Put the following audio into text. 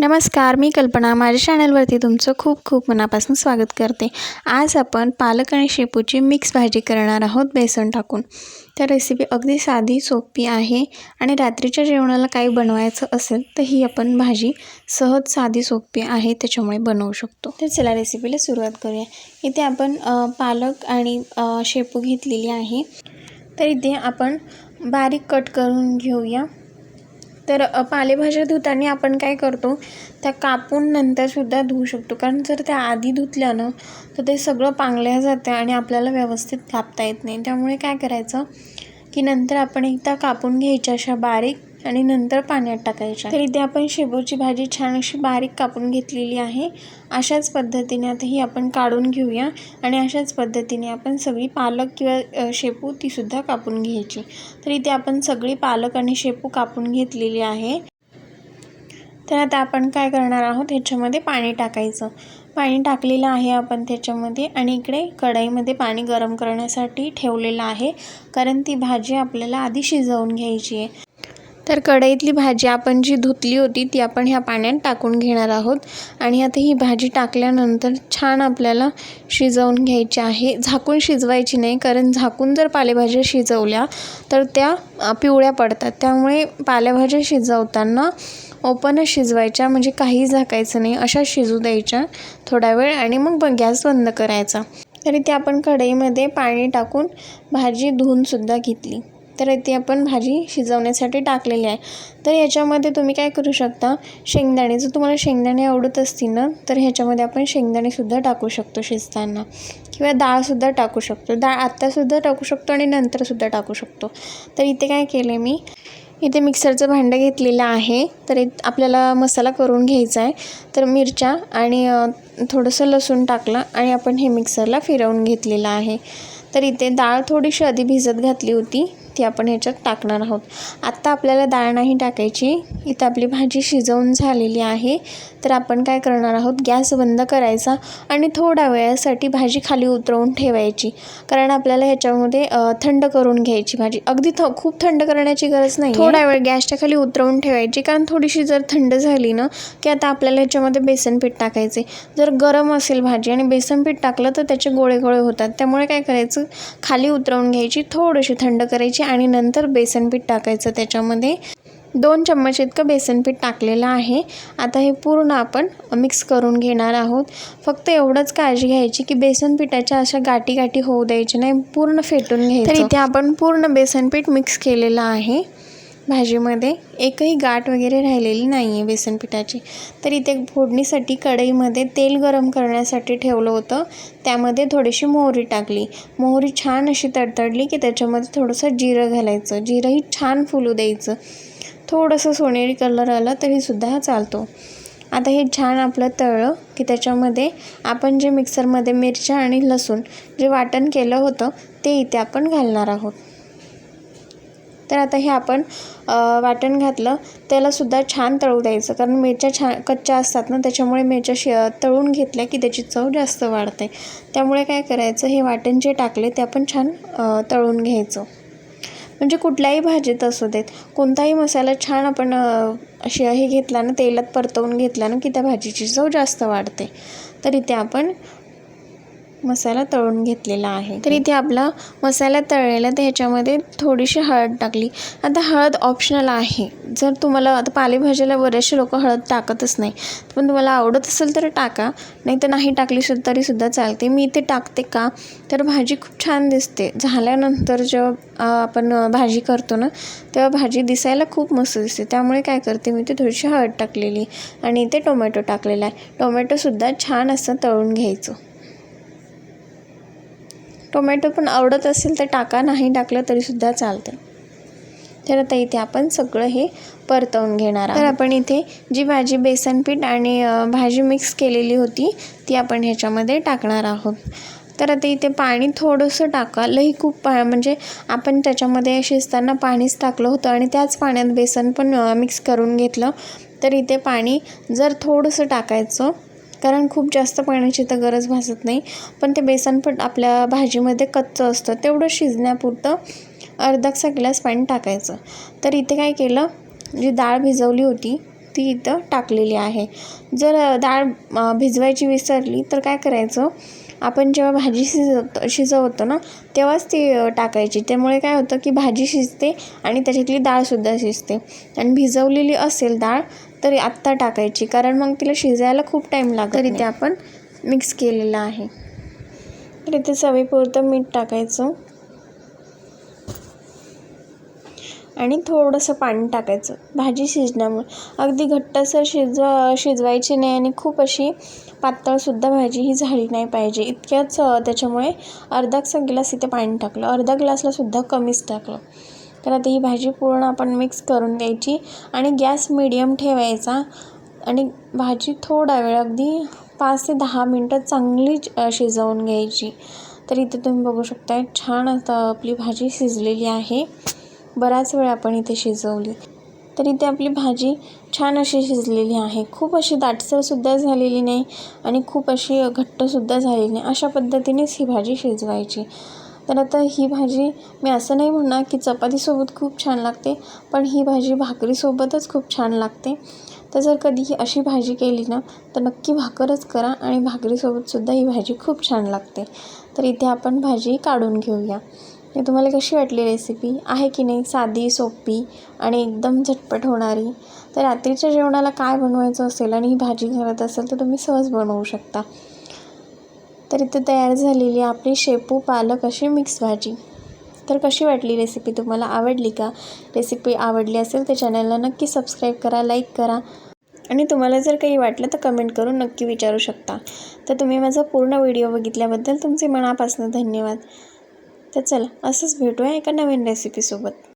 नमस्कार मी कल्पना. माझ्या चॅनलवरती तुमचं खूप खूप मनापासून स्वागत करते. आज आपण पालक आणि शेपूची मिक्स भाजी करणार आहोत बेसन टाकून. तर रेसिपी अगदी साधी सोपी आहे आणि रात्रीच्या जेवणाला काही बनवायचं असेल तर ही आपण भाजी सहज साधी सोपी आहे त्याच्यामुळे बनवू शकतो. तर चला रेसिपीला सुरुवात करूया. इथे आपण पालक आणि शेपू घेतलेली आहे. तर इथे आपण बारीक कट करून घेऊया. तर पालेभाज्या धुताना आपण काय करतो त्या कापून नंतरसुद्धा धुवू शकतो. कारण जर त्या आधी धुतल्या ना तर ते सगळं पांगल्या जाते आणि आपल्याला व्यवस्थित कापता येत नाही. त्यामुळे काय करायचं की नंतर आपण एकदा कापून घ्यायच्या अशा बारीक आणि नंतर पाण्यात टाकायच्या. तर इथे आपण शेपूची भाजी छान अशी बारीक कापून घेतलेली आहे. अशाच पद्धतीने आता ही आपण काढून घेऊया आणि अशाच पद्धतीने आपण सगळी पालक किंवा शेपू तीसुद्धा कापून घ्यायची. तर इथे आपण सगळी पालक आणि शेपू कापून घेतलेली आहे. तर आता आपण काय करणार आहोत? ह्याच्यामध्ये पाणी टाकायचं. पाणी टाकलेलं आहे आपण त्याच्यामध्ये आणि इकडे कढईमध्ये पाणी गरम करण्यासाठी ठेवलेलं आहे. कारण ती भाजी आपल्याला आधी शिजवून घ्यायची आहे. तर कढईतली भाजी आपण जी धुतली होती ती आपण ह्या पाण्यात टाकून घेणार आहोत. आणि आता ही भाजी टाकल्यानंतर छान आपल्याला शिजवून घ्यायची आहे. झाकून शिजवायची नाही कारण झाकून जर पालेभाज्या शिजवल्या तर त्या पिवळ्या पडतात. त्यामुळे पालेभाज्या शिजवताना ओपनच शिजवायच्या म्हणजे काही झाकायचं नाही. अशा शिजू द्यायच्या थोडा वेळ आणि मग गॅस बंद करायचा. तरी ते आपण कढईमध्ये पाणी टाकून भाजी धुवूनसुद्धा घेतली. तर इथे आपण भाजी शिजवण्यासाठी टाकलेली आहे. तर ह्याच्यामध्ये तुम्ही काय करू शकता शेंगदाणे जर तुम्हाला शेंगदाणे आवडत असतील ना तर ह्याच्यामध्ये आपण शेंगदाणेसुद्धा टाकू शकतो शिजताना. किंवा डाळसुद्धा टाकू शकतो. डाळ आत्तासुद्धा टाकू शकतो आणि नंतरसुद्धा टाकू शकतो. तर इथे काय केलं मी इथे मिक्सरचं भांडं घेतलेलं आहे. तर इत आपल्याला मसाला करून घ्यायचा आहे. तर मिरच्या आणि थोडंसं लसूण टाकलं आणि आपण हे मिक्सरला फिरवून घेतलेलं आहे. तर इथे डाळ थोडीशी आधी भिजत घातली होती. ती आपण ह्याच्यात टाकणार आहोत. आत्ता आपल्याला डाळ नाही टाकायची इथं आपली भाजी शिजवून झालेली आहे. तर आपण काय करणार आहोत गॅस बंद करायचा आणि थोड्या वेळासाठी भाजी खाली उतरवून ठेवायची. कारण आपल्याला ह्याच्यामध्ये थंड करून घ्यायची भाजी. अगदी थ खूप थंड करण्याची गरज नाही थोडा वेळ गॅसच्या खाली उतरवून ठेवायची कारण थोडीशी जर थंड झाली ना की आता आपल्याला ह्याच्यामध्ये बेसन पीठ टाकायचे जर गरम असेल भाजी आणि बेसन पीठ टाकलं तर त्याचे गोळे गोळे होतात. त्यामुळे काय करायचं खाली उतरवून घ्यायची थोडीशी थंड करायची. आणि नंतर बेसन पीठ टाकायचं. त्याच्यामध्ये दोन चम्मच इतकं बेसन पीठ टाकलेलं आहे. आता हे पूर्ण आपण मिक्स करून घेणार आहोत. फक्त एवढंच काळजी घ्यायची की बेसन पिठाच्या अशा गाठी गाठी होऊ द्यायची नाही पूर्ण फेटून घ्यायचं. तर इथे आपण पूर्ण बेसन पीठ मिक्स केलेलं आहे. भाजीमध्ये एकही गाठ वगैरे राहिलेली नाही आहे बेसन पिठाची. तर इथे फोडणीसाठी कढईमध्ये तेल गरम करण्यासाठी ठेवलं होतं. त्यामध्ये थोडीशी मोहरी टाकली. मोहरी छान अशी तडतडली की त्याच्यामध्ये थोडंसं जिरं घालायचं. जिरंही छान फुलू द्यायचं. थोडंसं सोनेरी कलर आला तरीसुद्धा चालतो. आता हे छान आपलं तळलं की त्याच्यामध्ये आपण जे मिक्सरमध्ये मिरच्या आणि लसूण जे वाटण केलं होतं ते इथे आपण घालणार आहोत. तर आता हे आपण वाटण घातलं. त्यालासुद्धा छान तळू द्यायचं. कारण मिरच्या छान कच्च्या असतात ना त्याच्यामुळे मिरच्या शि तळून घेतल्या की त्याची चव जास्त वाढते. त्यामुळे काय करायचं हे वाटण जे टाकले ते आपण छान तळून घ्यायचं. म्हणजे कुठल्याही भाजीत असू देत. कोणताही मसाला छान आपण अशी हे घेतला ना तेलात परतवून घेतला ना की त्या भाजीची चव जास्त वाढते. तर इथे आपण मसाला तळून घेतलेला आहे. तर इथे आपला मसाला तळलेला तर ह्याच्यामध्ये थोडीशी हळद टाकली. आता हळद ऑप्शनल आहे. जर तुम्हाला आता पालेभाजीला बरेचसे लोक हळद टाकतच नाही. पण तुम्हाला आवडत असेल तर टाका. नाही तर नाही टाकली सुद्धा तरीसुद्धा चालते. मी इथे टाकते का? तर भाजी खूप छान दिसते. झाल्यानंतर जेव्हा आपण भाजी करतो ना तेव्हा भाजी दिसायला खूप मस्त दिसते. त्यामुळे काय करते मी ते थोडीशी हळद टाकलेली आणि इथे टोमॅटो टाकलेला आहे. टोमॅटोसुद्धा छान असं तळून घ्यायचं. टोमॅटो पण आवडत असेल तर टाका नाही टाकलं तरीसुद्धा चालते. तर आता इथे आपण सगळं हे परतवून घेणार आहोत. तर आपण इथे जी भाजी बेसन पीठ आणि भाजी मिक्स केलेली होती ती आपण ह्याच्यामध्ये टाकणार आहोत. तर आता इथे पाणी थोडंसं टाका. लई खूप पा म्हणजे आपण त्याच्यामध्ये शिजताना पाणीच टाकलं होतं आणि त्याच पाण्यात बेसन पण मिक्स करून घेतलं. तर इथे पाणी जर थोडंसं टाकायचं कारण खूप जास्त पाण्याची तर गरज भासत नाही. पण ते बेसन पण आपल्या भाजीमध्ये कच्चं असतं. तेवढं शिजण्यापुरतं अर्धाचा ग्लास पाणी टाकायचं. तर इथे काय केलं जी डाळ भिजवली होती ती इथं टाकलेली आहे. जर डाळ भिजवायची विसरली तर काय करायचं आपण जेव्हा भाजी शिजवतो शिजवतो ना तेव्हाच ती टाकायची. त्यामुळे काय होतं की भाजी शिजते आणि त्याच्यातली डाळसुद्धा शिजते. आणि भिजवलेली असेल डाळ तर आत्ता टाकायची. कारण मग तिला शिजायला खूप टाईम लागतो तरी ते आपण मिक्स केलेलं आहे. तर इथे चवीपुरतं मीठ टाकायचं. आणि थोडंसं पाणी टाकायचं. भाजी शिजण्यामुळे अगदी घट्टसर शिज शिजवायची नाही आणि खूप अशी पातळसुद्धा भाजी ही झाली नाही पाहिजे. इतक्याच त्याच्यामुळे अर्धाचा ग्लास इथे पाणी टाकलं. अर्धा ग्लासलासुद्धा कमीच टाकलं. तर आता ही भाजी पूर्ण आपण मिक्स करून द्यायची आणि गॅस मिडियम ठेवायचा आणि भाजी थोडा वेळ अगदी पाच ते दहा मिनटं चांगली शिजवून घ्यायची. तर इथे तुम्ही बघू शकता छान आता आपली भाजी शिजलेली आहे. बराच वेळ आपण इथे शिजवली. तर इथे आपली भाजी छान अशी शिजलेली आहे. खूप अशी दाटसरसुद्धा झालेली नाही आणि खूप अशी घट्टसुद्धा झालेली नाही. अशा पद्धतीनेच ही भाजी शिजवायची. तर आता ही भाजी मी असं नाही म्हणणार की चपातीसोबत खूप छान लागते पण ही भाजी भाकरीसोबतच खूप छान लागते. तर जर कधीही अशी भाजी केली ना तर नक्की भाकरच करा आणि भाकरीसोबतसुद्धा ही भाजी खूप छान लागते. तर इथे आपण भाजी काढून घेऊया. हे तुम्हाला कशी वाटली रेसिपी आहे की नाही? साधी सोपी आणि एकदम झटपट होणारी? तर रात्रीच्या जेवणाला काय बनवायचं असेल आणि ही भाजी करत असेल तर तुम्ही सहज बनवू शकता. तर इथे तयार झालेली आपली शेपू पालक अशी मिक्स भाजी. तर कशी वाटली रेसिपी तुम्हाला आवडली का? रेसिपी आवडली असेल तर चॅनलला नक्की सबस्क्राईब करा लाईक करा. आणि तुम्हाला जर काही वाटलं तर कमेंट करून नक्की विचारू शकता. तर तुम्ही माझा पूर्ण व्हिडिओ बघितल्याबद्दल तुमचे मनापासून धन्यवाद. तर चला असंच भेटूया एका नवीन रेसिपीसोबत